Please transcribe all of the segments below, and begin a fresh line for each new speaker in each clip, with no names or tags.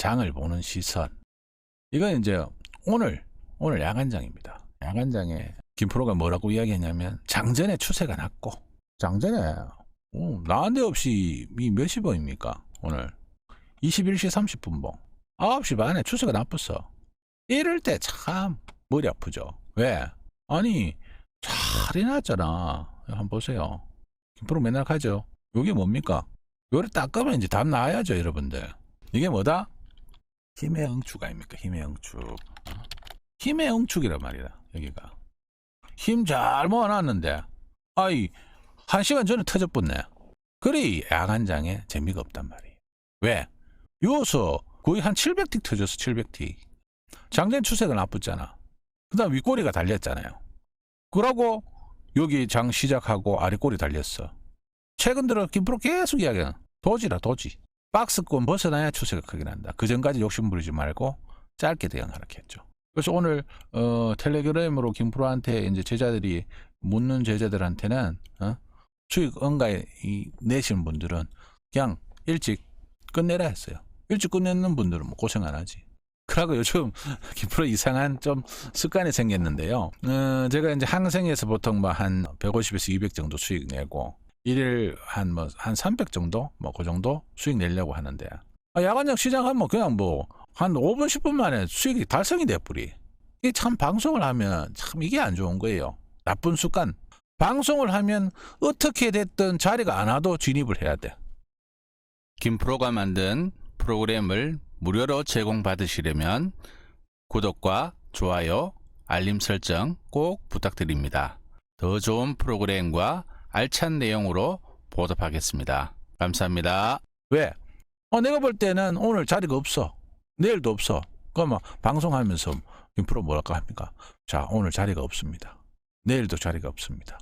장을 보는 시선. 이건 이제 오늘 오늘 야간장입니다. 야간장에 김프로가 뭐라고 이야기했냐면 장전의 추세가 낮고 장전에 어, 난데없이 이 몇 시 번입니까 오늘 21시 30분 봉 9시 반에 추세가 나빴어. 이럴 때 참 머리 아프죠. 왜? 아니 잘 해놨잖아. 한번 보세요. 김프로 맨날 가죠. 이게 뭡니까? 요를 딱 끄면 이제 답 나와야죠, 여러분들. 이게 뭐다? 힘의 응축 아닙니까? 힘의 응축. 어? 힘의 응축이란 말이다, 여기가. 힘 잘 모아놨는데, 아이, 한 시간 전에 터져붙네. 그리 야간 장에 재미가 없단 말이에요. 왜? 요서 거의 한 700틱 터졌어, 700틱. 장전 추세가 나쁘잖아. 그 다음 윗꼬리가 달렸잖아요. 그러고 여기 장 시작하고 아래 꼬리 달렸어. 최근 들어 김프로 계속 이야기하는 도지라 도지. 박스권 벗어나야 추세가 크게 난다. 그 전까지 욕심 부리지 말고 짧게 대응하라 했죠. 그래서 오늘 어, 텔레그램으로 김프로한테 이제 제자들이 묻는 제자들한테는 어? 수익 응가에 이, 내시는 분들은 그냥 일찍 끝내라 했어요. 일찍 끝내는 분들은 뭐 고생 안 하지. 그러고 요즘 김프로 이상한 좀 습관이 생겼는데요. 어, 제가 이제 항생에서 보통 뭐 한 150에서 200 정도 수익 내고 일일 한 뭐 한 300 정도 뭐 그 정도 수익 내려고 하는데 아, 야간장 시작하면 그냥 뭐 한 5분 10분 만에 수익이 달성이 돼 뿌리. 이게 참 방송을 하면 참 이게 안 좋은 거예요. 나쁜 습관. 방송을 하면 어떻게 됐든 자리가 안 와도 진입을 해야 돼.
김프로가 만든 프로그램을 무료로 제공받으시려면 구독과 좋아요, 알림 설정 꼭 부탁드립니다. 더 좋은 프로그램과 알찬 내용으로 보답하겠습니다. 감사합니다.
왜? 어, 내가 볼 때는 오늘 자리가 없어. 내일도 없어. 그러면 방송하면서 김프로 뭐랄까 합니까? 자, 오늘 자리가 없습니다. 내일도 자리가 없습니다.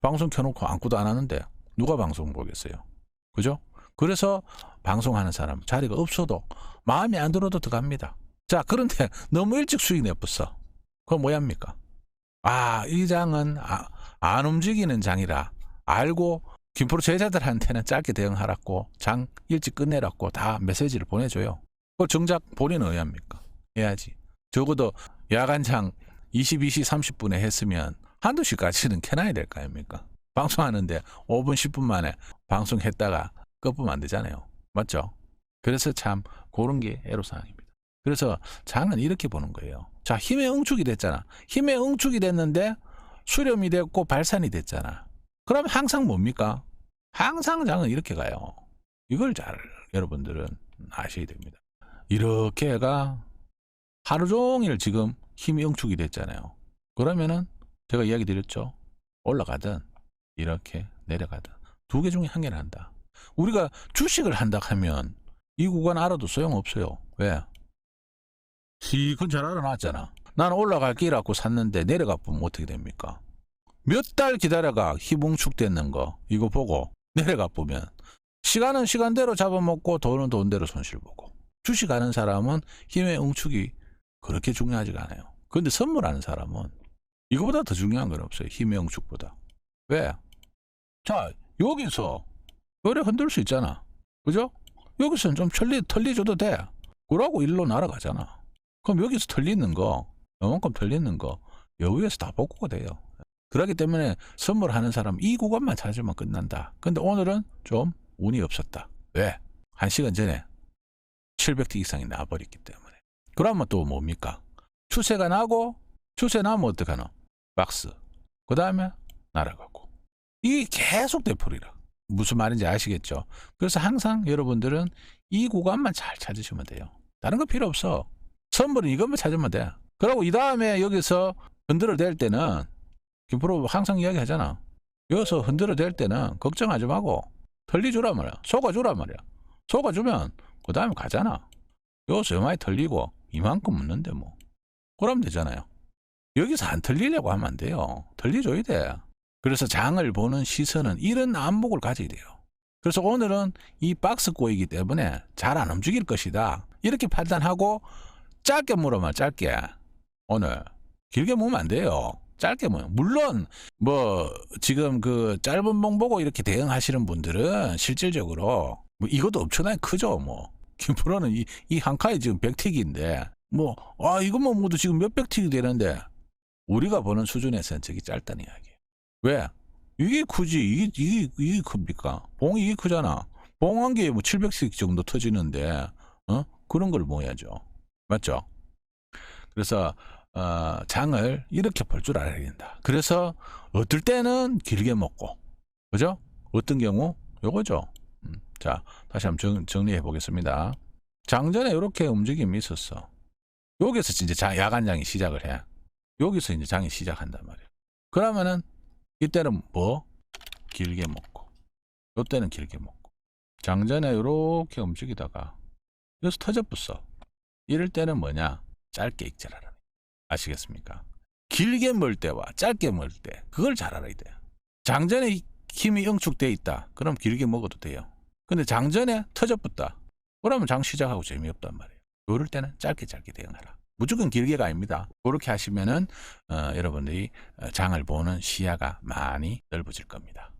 방송 켜놓고 아무것도 안 하는데 누가 방송 보겠어요? 그죠? 그래서 방송하는 사람 자리가 없어도 마음에 안 들어도 들어갑니다. 자, 그런데 너무 일찍 수익 내었어. 그건 뭐야입니까? 아, 이 장은 아, 안 움직이는 장이라 알고 김프로 제자들한테는 짧게 대응하라고 장 일찍 끝내라고 다 메시지를 보내줘요. 그 정작 본인은 의합니까? 해야지. 적어도 야간장 22시 30분에 했으면 한두 시까지는 켜놔야 될 거 아닙니까? 방송하는데 5분 10분 만에 방송했다가 꺼보면 안 되잖아요. 맞죠? 그래서 참 그런 게 애로사항입니다. 그래서 장은 이렇게 보는 거예요. 자, 힘의 응축이 됐잖아. 힘의 응축이 됐는데 수렴이 됐고 발산이 됐잖아. 그럼 항상 뭡니까? 항상 장은 이렇게 가요. 이걸 잘 여러분들은 아셔야 됩니다. 이렇게가 하루 종일 지금 힘이 응축이 됐잖아요. 그러면은 제가 이야기 드렸죠. 올라가든 이렇게 내려가든 두 개 중에 한 개를 한다. 우리가 주식을 한다 하면 이 구간 알아도 소용없어요. 왜? 시큰 잘 알아놨잖아. 나는 올라갈 끼라고 샀는데 내려가 보면 어떻게 됩니까? 몇 달 기다려가 희붕축됐는 거 이거 보고 내려가 보면 시간은 시간대로 잡아먹고 돈은 돈대로 손실 보고 주식하는 사람은 힘의 응축이 그렇게 중요하지가 않아요. 그런데 선물하는 사람은 이거보다 더 중요한 건 없어요. 힘의 응축보다. 왜? 자 여기서 요래 흔들 수 있잖아. 그죠? 여기서는 좀 털리, 털리줘도 돼. 그러고 일로 날아가잖아. 그럼 여기서 털리는 거, 요만큼 털리는 거, 여기에서 다 복구가 돼요. 그렇기 때문에 선물하는 사람 이 구간만 찾으면 끝난다. 근데 오늘은 좀 운이 없었다. 왜? 한 시간 전에 700티 이상이 나버렸기 때문에. 그러면 또 뭡니까? 추세가 나고, 추세 나면 어떡하노? 박스. 그 다음에 날아가고. 이게 계속 되풀이라. 무슨 말인지 아시겠죠? 그래서 항상 여러분들은 이 구간만 잘 찾으시면 돼요. 다른 거 필요 없어. 선물은 이것만 찾으면 돼. 그리고 이 다음에 여기서 흔들어 댈 때는 김프로 항상 이야기 하잖아. 여기서 흔들어 댈 때는 걱정하지 말고 털리주란 말이야. 속아주란 말이야. 속아주면 그 다음에 가잖아. 여기서 요만히 털리고 이만큼 묻는데 뭐. 그러면 되잖아요. 여기서 안 털리려고 하면 안 돼요. 털리줘야 돼. 그래서 장을 보는 시선은 이런 안목을 가져야 돼요. 그래서 오늘은 이 박스 꼬이기 때문에 잘 안 움직일 것이다. 이렇게 판단하고 짧게 물어봐, 짧게. 오늘. 길게 물으면 안 돼요. 짧게 뭐 물론 뭐 지금 그 짧은 봉 보고 이렇게 대응하시는 분들은 실질적으로 뭐 이것도 엄청나게 크죠 뭐 김프로는 이, 이 한 칸에 지금 100틱인데 뭐 아 이것만 모두 지금 몇백 틱이 되는데 우리가 보는 수준에서는 저기 짧다는 이야기예요. 왜? 이게 크지 이게 이게 이게 큽니까? 봉이 이게 크잖아. 봉 한 개에 뭐 700씩 정도 터지는데 어 그런 걸 모야죠. 맞죠? 그래서 어, 장을 이렇게 볼 줄 알아야 된다. 그래서 어떨 때는 길게 먹고, 그죠? 어떤 경우 요거죠. 음, 자, 다시 한번 정, 정리해 보겠습니다. 장전에 이렇게 움직임이 있었어. 여기서 이제 장, 야간장이 시작을 해. 여기서 이제 장이 시작한단 말이야. 그러면은 이때는 뭐 길게 먹고, 요때는 길게 먹고. 장전에 이렇게 움직이다가 여기서 터져붙어. 이럴 때는 뭐냐? 짧게 익절하라. 아시겠습니까? 길게 멀 때와 짧게 멀 때, 그걸 잘 알아야 돼요. 장전에 힘이 응축돼 있다. 그럼 길게 먹어도 돼요. 근데 장전에 터져붙다. 그러면 장 시작하고 재미없단 말이에요. 요럴 때는 짧게 짧게 대응하라. 무조건 길게가 아닙니다. 그렇게 하시면은 어, 여러분들이 어, 장을 보는 시야가 많이 넓어질 겁니다.